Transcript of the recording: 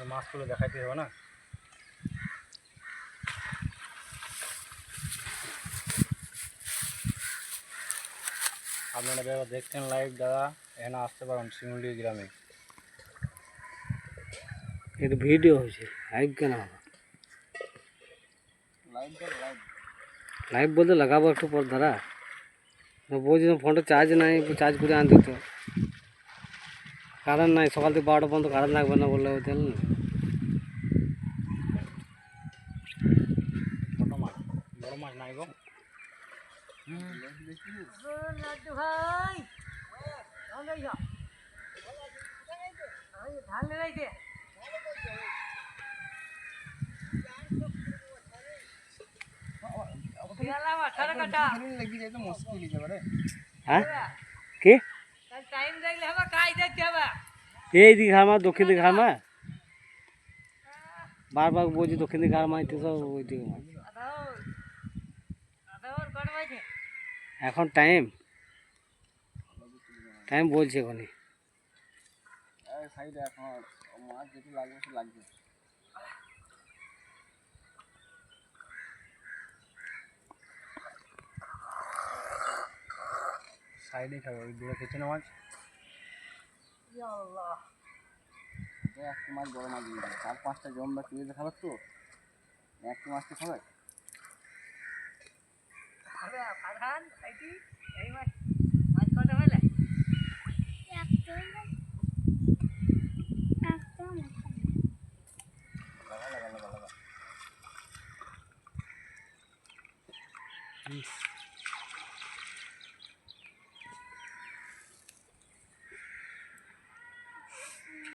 আপনার মাছগুলো দেখাইতে হবে না আপনারা যারা দেখছেন লাইভ দাদা এখানে আসতে পারেন শিমুলি গ্রামে এটা ভিডিও হয়েছে লাইভ কেন হবে লাইভ লাইভ লাইভ বলতে লাগাবো একটু পর ধরা বলছি ফোনটা চার্জ নাই চার্জ করে আনতে তো কারেন্ট নাই সকাল থেকে বারোটা পর্যন্ত কারেন্ট লাগবে না বললে জানেন হ্যাঁ? কি? টাইম দেখলে হবে এই দিকে ঘামা, দক্ষিণ দিকে ঘামা। বারবার বলছি দক্ষিণ দিকে ঘামা তো সব ওই দিকে এখন টাইম টাইম বলছে এখনই। সাইডে এখন মাছ যেটি লাগবে সে লাগবে সাইডে খাবে, ওই দূরে খেছে না মাছ? আল্লাহ মাছ বড় মাছ দিয়ে চার পাঁচটা জমবা কিনে খাবার তো? একশো মাছটা খাবার প্রধান এটি এই মাছ মাছ কত হলে Peace.